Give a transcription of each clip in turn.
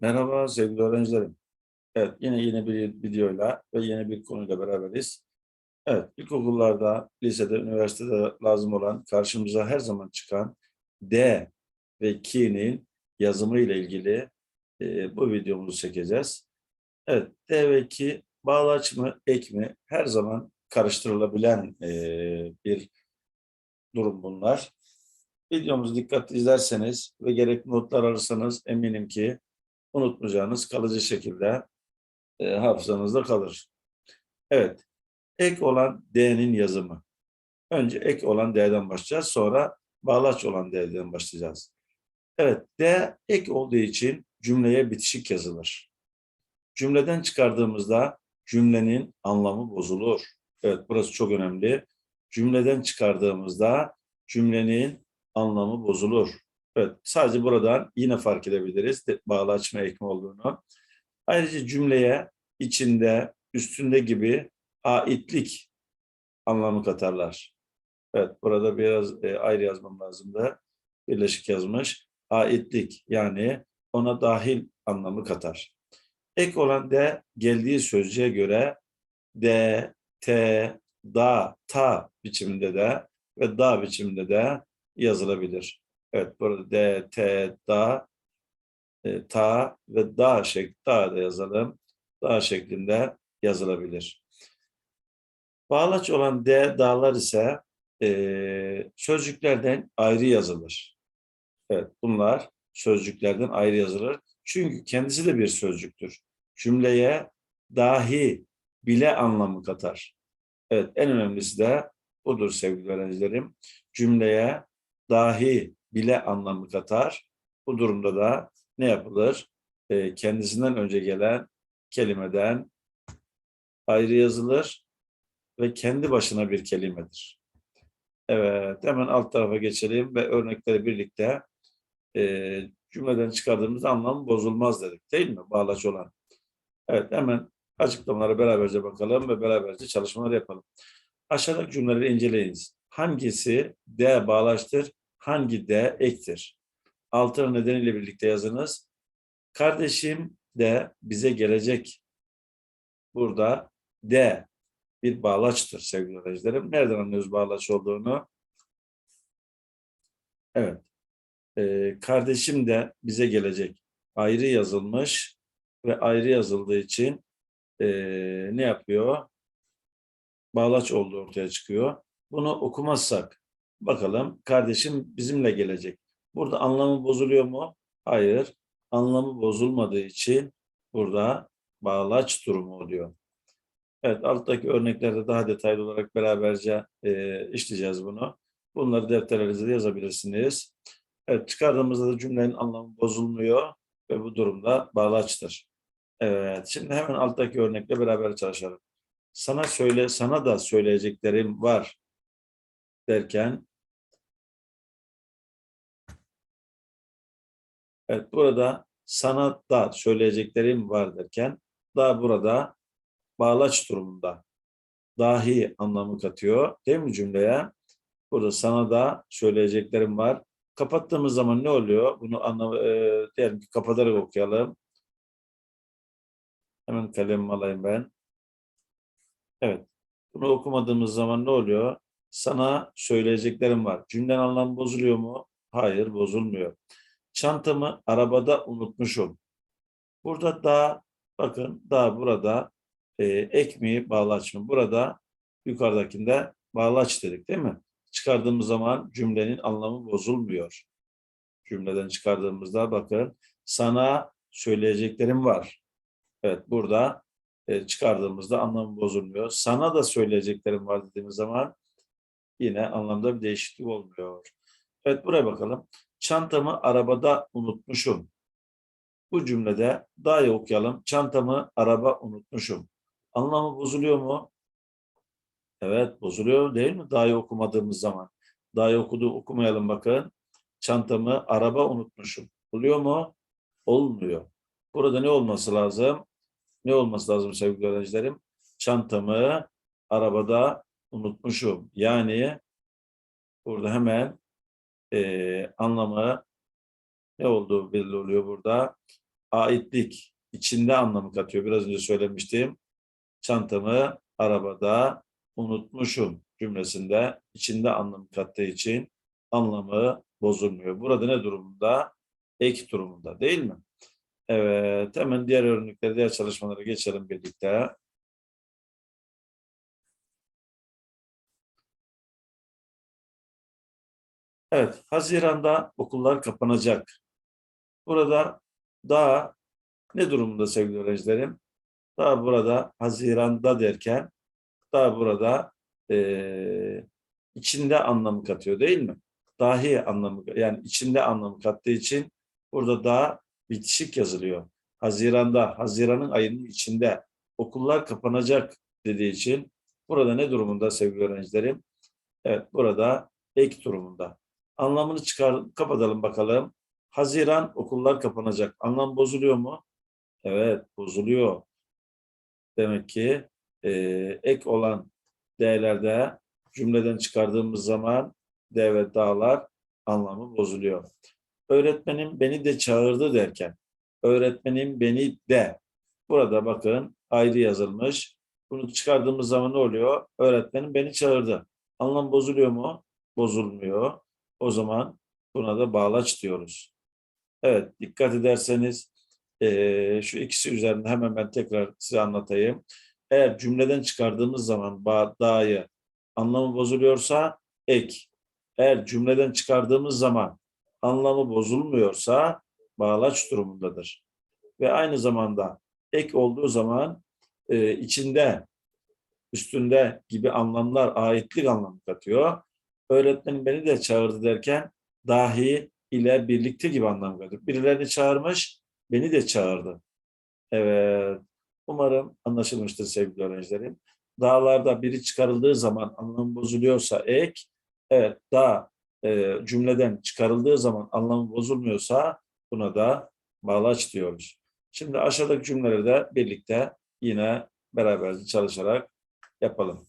Merhaba sevgili öğrencilerim. Evet yine yeni bir videoyla ve yeni bir konuyla beraberiz. Evet ilkokullarda, lisede, üniversitede lazım olan karşımıza her zaman çıkan D ve K'nin yazımı ile ilgili e, bu videomuzu çekeceğiz. Evet D ve K bağlaç mı ek mi her zaman karıştırılabilen e, bir durum bunlar. Videomuzu dikkatli izlerseniz ve gerekli notlar alırsanız eminim ki unutmayacağınız kalıcı şekilde e, hafızanızda kalır. Evet, ek olan D'nin yazımı. Önce ek olan D'den başlayacağız, sonra bağlaç olan D'den başlayacağız. Evet, D ek olduğu için cümleye bitişik yazılır. Cümleden çıkardığımızda cümlenin anlamı bozulur. Evet, burası çok önemli. Cümleden çıkardığımızda cümlenin anlamı bozulur. Evet, sadece buradan yine fark edebiliriz de, bağlaç mı ek mi olduğunu. Ayrıca cümleye içinde, üstünde gibi aitlik anlamı katarlar. Evet, burada biraz e, ayrı yazmam lazımdı. Birleşik yazmış. Aitlik yani ona dahil anlamı katar. Ek olan de geldiği sözcüğe göre de, te, da, ta biçiminde de ve da biçiminde de yazılabilir. Evet burada D, T, da, e, ta ve da şek, da yazalım. Da şeklinde yazılabilir. Bağlaç olan D, dağlar ise e, sözcüklerden ayrı yazılır. Evet bunlar sözcüklerden ayrı yazılır. Çünkü kendisi de bir sözcüktür. Cümleye dahi, bile anlamı katar. Evet en önemlisi de budur sevgili öğrencilerim. Cümleye dahi, bile anlamı katar. Bu durumda da ne yapılır? E, kendisinden önce gelen kelimeden ayrı yazılır ve kendi başına bir kelimedir. Evet, hemen alt tarafa geçelim ve örnekleri birlikte e, cümleden çıkardığımız anlam bozulmaz dedik değil mi? Bağlaç olan. Evet, hemen açıklamaları beraberce bakalım ve beraberce çalışmalar yapalım. Aşağıdaki cümleleri inceleyiniz. Hangisi D bağlaçtır, hangi D ektir? Altı nedeniyle birlikte yazınız. Kardeşim de bize gelecek. Burada D bir bağlaçtır sevgili öğrencilerim. Nereden anlıyoruz bağlaç olduğunu? Evet. Ee, kardeşim de bize gelecek. Ayrı yazılmış ve ayrı yazıldığı için ee, ne yapıyor? Bağlaç olduğu ortaya çıkıyor. Bunu okumazsak bakalım kardeşim bizimle gelecek. Burada anlamı bozuluyor mu? Hayır. Anlamı bozulmadığı için burada bağlaç durumu oluyor. Evet alttaki örneklerde daha detaylı olarak beraberce e, işleyeceğiz bunu. Bunları defterlerinizde yazabilirsiniz. Evet çıkardığımızda da cümlenin anlamı bozulmuyor ve bu durumda bağlaçtır. Evet şimdi hemen alttaki örnekle beraber çalışalım. Sana söyle, sana da söyleyeceklerim var derken Evet burada sana da söyleyeceklerim var derken da burada bağlaç durumunda dahi anlamı katıyor değil mi cümleye? Burada sana da söyleyeceklerim var. Kapattığımız zaman ne oluyor? Bunu anlam e, diyelim ki kapatarak okuyalım. Hemen kalemimi alayım ben. Evet. Bunu okumadığımız zaman ne oluyor? Sana söyleyeceklerim var. Cümlenin anlamı bozuluyor mu? Hayır, bozulmuyor. Çantamı arabada unutmuşum. Burada da bakın da burada e, ek mi bağlaç mı? Burada yukarıdakinde bağlaç dedik değil mi? Çıkardığımız zaman cümlenin anlamı bozulmuyor. Cümleden çıkardığımızda bakın sana söyleyeceklerim var. Evet burada e, çıkardığımızda anlamı bozulmuyor. Sana da söyleyeceklerim var dediğimiz zaman yine anlamda bir değişiklik olmuyor. Evet buraya bakalım. Çantamı arabada unutmuşum. Bu cümlede daha iyi okuyalım. Çantamı araba unutmuşum. Anlamı bozuluyor mu? Evet bozuluyor değil mi? Daha iyi okumadığımız zaman. Daha iyi okudu okumayalım bakın. Çantamı araba unutmuşum. Oluyor mu? Olmuyor. Burada ne olması lazım? Ne olması lazım sevgili öğrencilerim? Çantamı arabada unutmuşum. Yani burada hemen e, anlamı ne olduğu belli oluyor burada. Aitlik, içinde anlamı katıyor. Biraz önce söylemiştim. Çantamı arabada unutmuşum cümlesinde içinde anlamı kattığı için anlamı bozulmuyor. Burada ne durumunda? Ek durumunda değil mi? Evet, hemen diğer örneklere, diğer çalışmalara geçelim birlikte. Evet, Haziran'da okullar kapanacak. Burada daha ne durumda sevgili öğrencilerim? Daha burada Haziran'da derken daha burada eee, içinde anlamı katıyor değil mi? Dahi anlamı yani içinde anlamı kattığı için burada daha bitişik yazılıyor. Haziran'da, Haziran'ın ayının içinde okullar kapanacak dediği için burada ne durumunda sevgili öğrencilerim? Evet, burada ek durumunda. Anlamını çıkar, kapatalım bakalım. Haziran okullar kapanacak. Anlam bozuluyor mu? Evet, bozuluyor. Demek ki e, ek olan değerlerde cümleden çıkardığımız zaman D dağlar anlamı bozuluyor. Öğretmenim beni de çağırdı derken, öğretmenim beni de. Burada bakın ayrı yazılmış. Bunu çıkardığımız zaman ne oluyor? Öğretmenim beni çağırdı. Anlam bozuluyor mu? Bozulmuyor. O zaman buna da bağlaç diyoruz. Evet, dikkat ederseniz eee, şu ikisi üzerinde hemen ben tekrar size anlatayım. Eğer cümleden çıkardığımız zaman ba da'yı anlamı bozuluyorsa ek. Eğer cümleden çıkardığımız zaman anlamı bozulmuyorsa bağlaç durumundadır. Ve aynı zamanda ek olduğu zaman e, içinde, üstünde gibi anlamlar aitlik anlamı katıyor. Öğretmenim beni de çağırdı derken dahi ile birlikte gibi anlam katıyor. Birilerini çağırmış, beni de çağırdı. Evet. Umarım anlaşılmıştır sevgili öğrencilerim. Dağlarda biri çıkarıldığı zaman anlamı bozuluyorsa ek, evet dağ e, cümleden çıkarıldığı zaman anlamı bozulmuyorsa buna da bağlaç diyoruz. Şimdi aşağıdaki cümleleri de birlikte yine beraber çalışarak yapalım.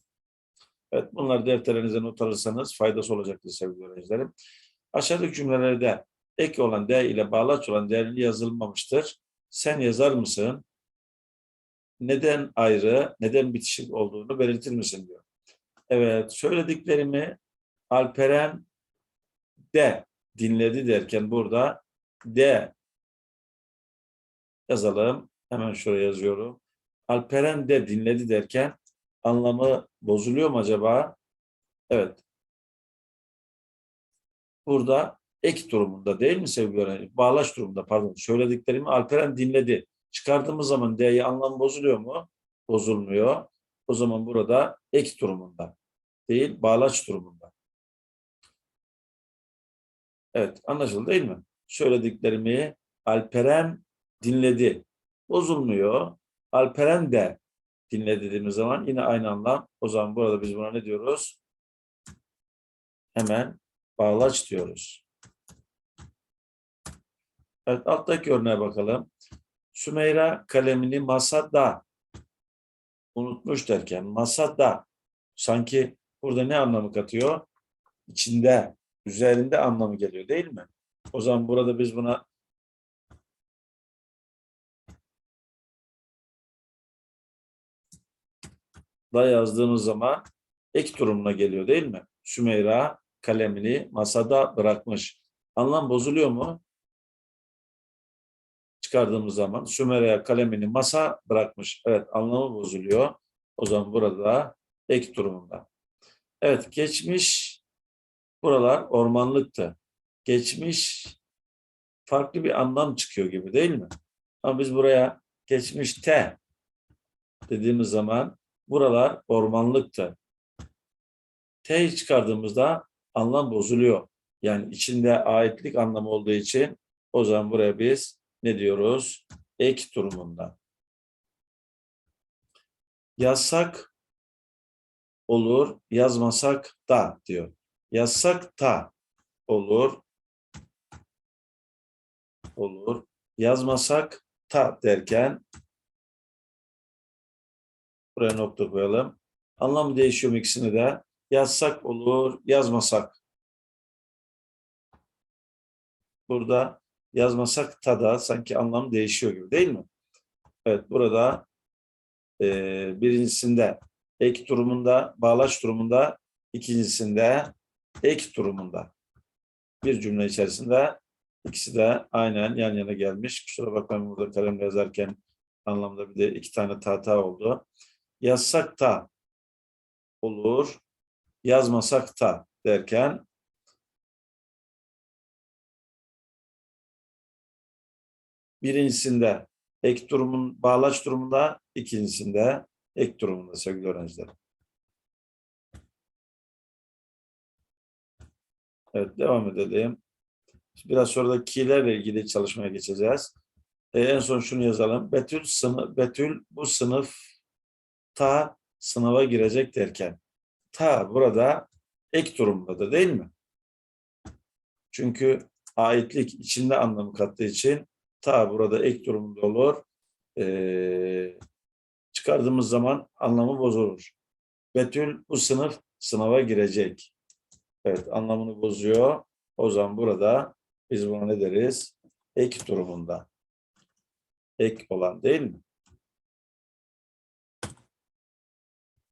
Evet bunları defterlerinize not alırsanız faydası olacaktır sevgili öğrencilerim. Aşağıdaki cümlelerde ek olan D ile bağlaç olan değerli yazılmamıştır. Sen yazar mısın? Neden ayrı, neden bitişik olduğunu belirtir misin diyor. Evet, söylediklerimi Alperen de dinledi derken burada de yazalım. Hemen şuraya yazıyorum. Alperen de dinledi derken anlamı bozuluyor mu acaba? Evet. Burada ek durumunda değil mi sevgili öğrenciler? Bağlaç durumunda pardon. Söylediklerimi Alperen dinledi. Çıkardığımız zaman D'yi anlam bozuluyor mu? Bozulmuyor. O zaman burada ek durumunda değil, bağlaç durumunda. Evet, anlaşıldı değil mi? Söylediklerimi Alperen dinledi. Bozulmuyor. Alperen de dinledi dediğimiz zaman yine aynı anlam. O zaman burada biz buna ne diyoruz? Hemen bağlaç diyoruz. Evet, alttaki örneğe bakalım. Sümeyra kalemini masada unutmuş derken masada sanki burada ne anlamı katıyor? İçinde, üzerinde anlamı geliyor değil mi? O zaman burada biz buna da yazdığımız zaman ek durumuna geliyor değil mi? Sümeyra kalemini masada bırakmış. Anlam bozuluyor mu? Çıkardığımız zaman Sümeyra kalemini masa bırakmış. Evet anlamı bozuluyor. O zaman burada ek durumunda. Evet geçmiş buralar ormanlıktı. Geçmiş farklı bir anlam çıkıyor gibi değil mi? Ama biz buraya geçmişte dediğimiz zaman buralar ormanlıktı. T'yi çıkardığımızda anlam bozuluyor. Yani içinde aitlik anlamı olduğu için o zaman buraya biz ne diyoruz? Ek durumunda. Yazsak olur, yazmasak da diyor. Yazsak da olur, olur. Yazmasak ta derken buraya nokta koyalım. Anlam değişiyor mu ikisini de? Yazsak olur, yazmasak. Burada yazmasak ta da sanki anlam değişiyor gibi değil mi? Evet burada e, birincisinde ek durumunda, bağlaç durumunda, ikincisinde ek durumunda. Bir cümle içerisinde ikisi de aynen yan yana gelmiş. Kusura bakmayın burada kalemle yazarken anlamda bir de iki tane hata oldu. Yazsak da olur, yazmasak da derken birincisinde ek durumun bağlaç durumunda, ikincisinde ek durumunda sevgili öğrenciler. Evet, devam edelim. Biraz sonra da key'lerle ilgili çalışmaya geçeceğiz. Ee, en son şunu yazalım. Betül, sınıf, Betül bu sınıfta sınava girecek derken ta burada ek durumdadır değil mi? Çünkü aitlik içinde anlamı kattığı için ta burada ek durumda olur. Ee, çıkardığımız zaman anlamı bozulur. Betül bu sınıf sınava girecek. Evet anlamını bozuyor. O zaman burada biz buna ne deriz? Ek durumunda. Ek olan değil mi?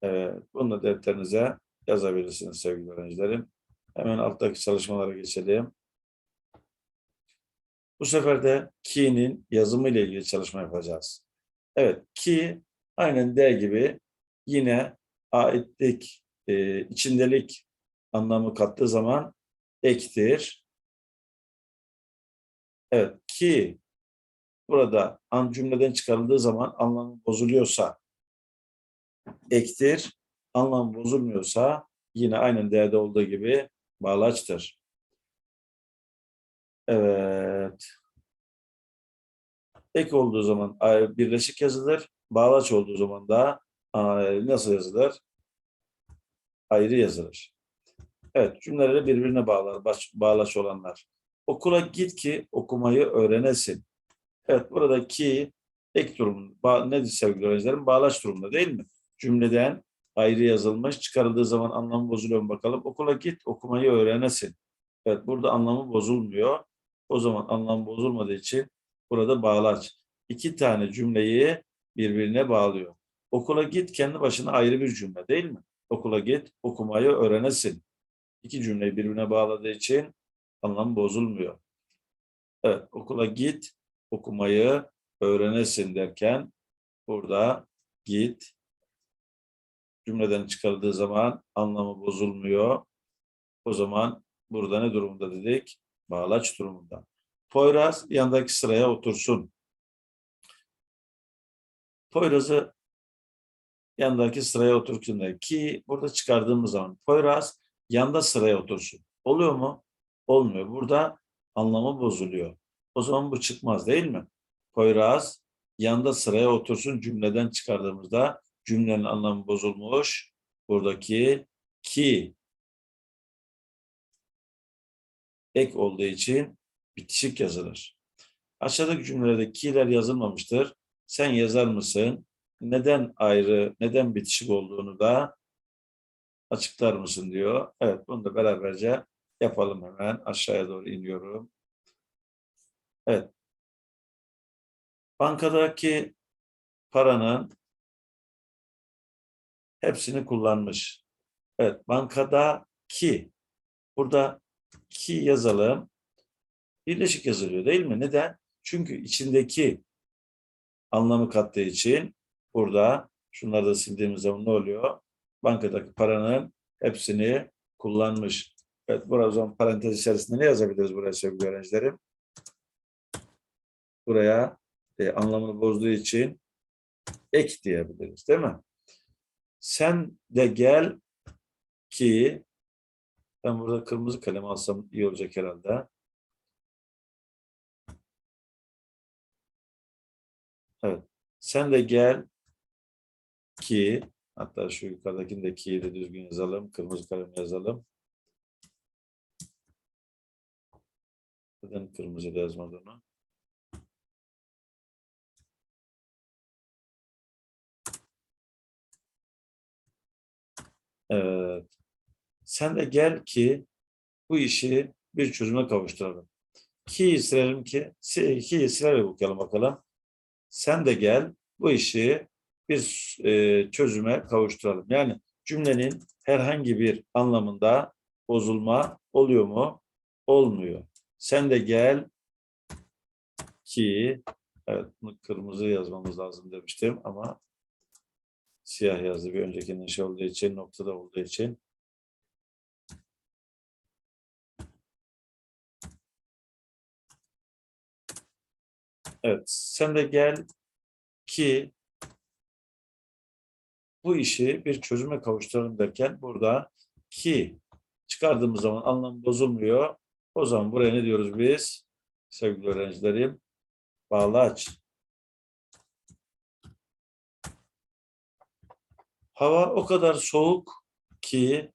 Evet, bunu da defterinize yazabilirsiniz sevgili öğrencilerim. Hemen alttaki çalışmalara geçelim. Bu sefer de key'nin yazımı ile ilgili çalışma yapacağız. Evet, key aynen D gibi yine aitlik, e, içindelik anlamı kattığı zaman ektir. Evet, ki burada an cümleden çıkarıldığı zaman anlamı bozuluyorsa ektir, anlam bozulmuyorsa yine aynen değerde olduğu gibi bağlaçtır. Evet. Ek olduğu zaman birleşik yazılır, bağlaç olduğu zaman da nasıl yazılır? Ayrı yazılır. Evet, cümleleri birbirine bağlar, baş, bağlaç olanlar. Okula git ki okumayı öğrenesin. Evet, buradaki ek durum, nedir sevgili öğrencilerim? Bağlaç durumunda değil mi? Cümleden ayrı yazılmış, çıkarıldığı zaman anlamı bozuluyor mu bakalım. Okula git, okumayı öğrenesin. Evet, burada anlamı bozulmuyor. O zaman anlam bozulmadığı için burada bağlaç. İki tane cümleyi birbirine bağlıyor. Okula git kendi başına ayrı bir cümle değil mi? Okula git, okumayı öğrenesin iki cümleyi birbirine bağladığı için anlam bozulmuyor. Evet, okula git, okumayı öğrenesin derken burada git cümleden çıkarıldığı zaman anlamı bozulmuyor. O zaman burada ne durumda dedik? Bağlaç durumunda. Poyraz yandaki sıraya otursun. Poyraz'ı yandaki sıraya otursun ki burada çıkardığımız zaman Poyraz yanda sıraya otursun. Oluyor mu? Olmuyor. Burada anlamı bozuluyor. O zaman bu çıkmaz değil mi? Poyraz yanda sıraya otursun cümleden çıkardığımızda cümlenin anlamı bozulmuş. Buradaki ki ek olduğu için bitişik yazılır. Aşağıdaki cümlelerde ki'ler yazılmamıştır. Sen yazar mısın? Neden ayrı, neden bitişik olduğunu da açıklar mısın diyor. Evet bunu da beraberce yapalım hemen. Aşağıya doğru iniyorum. Evet. Bankadaki paranın hepsini kullanmış. Evet bankadaki burada ki yazalım. Birleşik yazılıyor değil mi? Neden? Çünkü içindeki anlamı kattığı için burada şunları da sildiğimiz zaman ne oluyor? bankadaki paranın hepsini kullanmış. Evet, burada o parantez içerisinde ne yazabiliriz buraya sevgili öğrencilerim? Buraya e, anlamını bozduğu için ek diyebiliriz değil mi? Sen de gel ki ben burada kırmızı kalem alsam iyi olacak herhalde. Evet. Sen de gel ki Hatta şu yukarıdakini de key'i de düzgün yazalım. Kırmızı kalem yazalım. Neden kırmızı yazmadı? Evet. Sen de gel ki bu işi bir çözüme kavuşturalım. ki'yi silelim ki, ki'yi silerek okuyalım bakalım. Sen de gel bu işi bir e, çözüme kavuşturalım. Yani cümlenin herhangi bir anlamında bozulma oluyor mu? Olmuyor. Sen de gel ki evet bunu kırmızı yazmamız lazım demiştim ama siyah yazdı bir öncekinin şey olduğu için noktada olduğu için. Evet sen de gel ki bu işi bir çözüme kavuşturalım derken burada ki çıkardığımız zaman anlam bozulmuyor. O zaman buraya ne diyoruz biz? Sevgili öğrencilerim, bağlaç. Hava o kadar soğuk ki,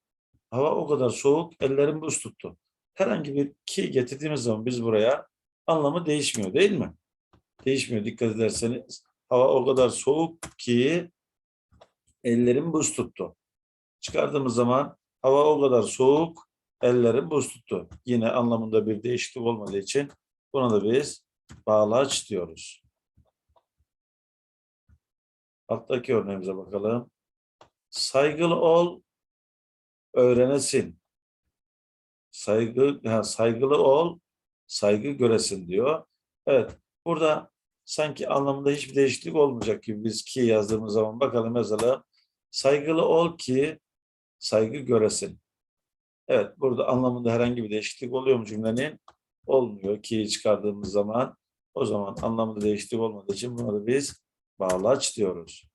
hava o kadar soğuk, ellerim buz tuttu. Herhangi bir ki getirdiğimiz zaman biz buraya anlamı değişmiyor değil mi? Değişmiyor dikkat ederseniz. Hava o kadar soğuk ki ellerim buz tuttu. Çıkardığımız zaman hava o kadar soğuk, ellerim buz tuttu. Yine anlamında bir değişiklik olmadığı için buna da biz bağlaç diyoruz. Alttaki örneğimize bakalım. Saygılı ol, öğrenesin. Saygı, ha, saygılı ol, saygı göresin diyor. Evet, burada sanki anlamında hiçbir değişiklik olmayacak gibi biz ki yazdığımız zaman bakalım mesela saygılı ol ki saygı göresin. Evet, burada anlamında herhangi bir değişiklik oluyor mu cümlenin? Olmuyor ki çıkardığımız zaman. O zaman anlamında değişiklik olmadığı için buna biz bağlaç diyoruz.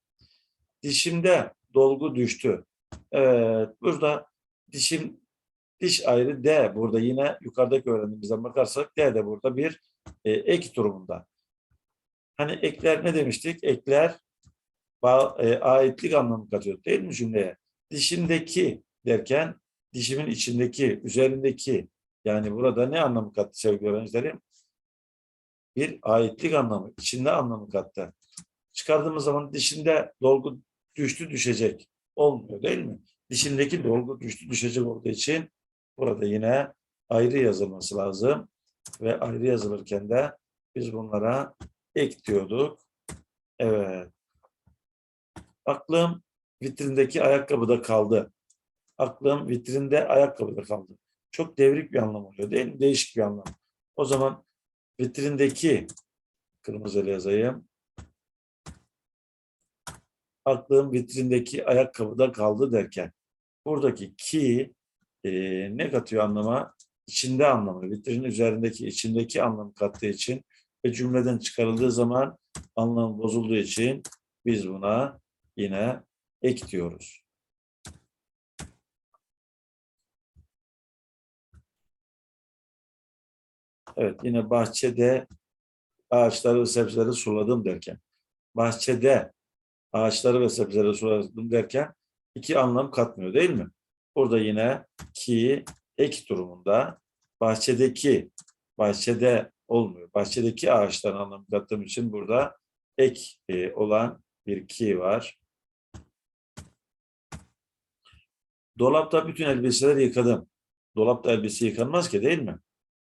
Dişimde dolgu düştü. Evet, burada dişim diş ayrı D burada yine yukarıdaki öğrendiğimizden bakarsak D de burada bir e, ek durumunda. Hani ekler ne demiştik? Ekler bağ, e, aitlik anlamı katıyor değil mi cümleye? Dişimdeki derken dişimin içindeki, üzerindeki yani burada ne anlamı kattı sevgili öğrencilerim? Bir aitlik anlamı, içinde anlamı kattı. Çıkardığımız zaman dişinde dolgu düştü düşecek. Olmuyor değil mi? Dişindeki dolgu düştü düşecek olduğu için burada yine ayrı yazılması lazım. Ve ayrı yazılırken de biz bunlara ek diyorduk. Evet. Aklım vitrindeki ayakkabıda kaldı. Aklım vitrinde ayakkabıda kaldı. Çok devrik bir anlam oluyor değil mi? Değişik bir anlam. O zaman vitrindeki kırmızıyla yazayım. Aklım vitrindeki ayakkabıda kaldı derken buradaki ki e, ne katıyor anlama? İçinde anlamı. Vitrinin üzerindeki içindeki anlamı kattığı için ve cümleden çıkarıldığı zaman anlam bozulduğu için biz buna yine ek diyoruz. Evet yine bahçede ağaçları ve sebzeleri suladım derken bahçede ağaçları ve sebzeleri suladım derken iki anlam katmıyor değil mi? Burada yine ki ek durumunda bahçedeki bahçede olmuyor. Bahçedeki ağaçların anlamı kattığım için burada ek e, olan bir ki var. Dolapta bütün elbiseleri yıkadım. Dolapta elbise yıkanmaz ki değil mi?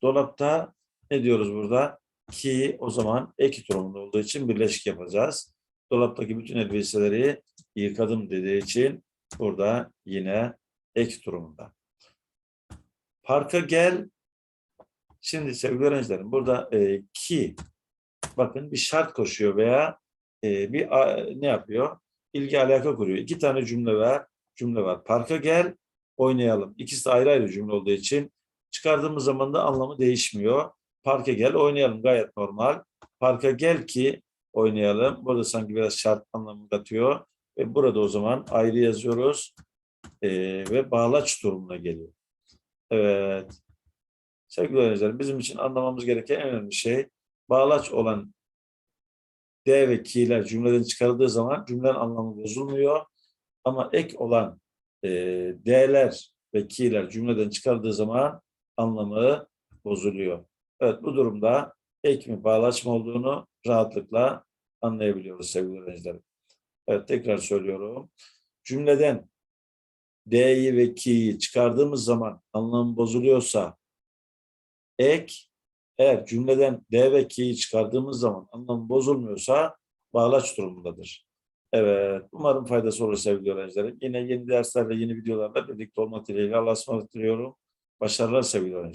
Dolapta ne diyoruz burada? Ki o zaman ek durumunda olduğu için birleşik yapacağız. Dolaptaki bütün elbiseleri yıkadım dediği için burada yine ek durumunda. Parka gel. Şimdi sevgili öğrencilerim burada e, ki bakın bir şart koşuyor veya e, bir a, ne yapıyor? İlgi alaka kuruyor. İki tane cümle var. Cümle var. Parka gel, oynayalım. İkisi de ayrı ayrı cümle olduğu için çıkardığımız zaman da anlamı değişmiyor. Parka gel, oynayalım gayet normal. Parka gel ki oynayalım. Burada sanki biraz şart anlamı katıyor. Ve burada o zaman ayrı yazıyoruz. E, ve bağlaç durumuna geliyor. Evet. Sevgili öğrenciler, bizim için anlamamız gereken en önemli şey bağlaç olan D ve ki'ler cümleden çıkarıldığı zaman cümlenin anlamı bozulmuyor. Ama ek olan e, D'ler ve ki'ler cümleden çıkarıldığı zaman anlamı bozuluyor. Evet bu durumda ek mi bağlaç mı olduğunu rahatlıkla anlayabiliyoruz sevgili öğrencilerim. Evet tekrar söylüyorum. Cümleden D'yi ve ki'yi çıkardığımız zaman anlam bozuluyorsa ek Eğer cümleden D ve K'yi çıkardığımız zaman anlam bozulmuyorsa bağlaç durumundadır. Evet, umarım faydası olur sevgili öğrencilerim. Yine yeni derslerle, yeni videolarla birlikte olmak dileğiyle Allah'a ısmarladık diliyorum. Başarılar sevgili öğrencilerim.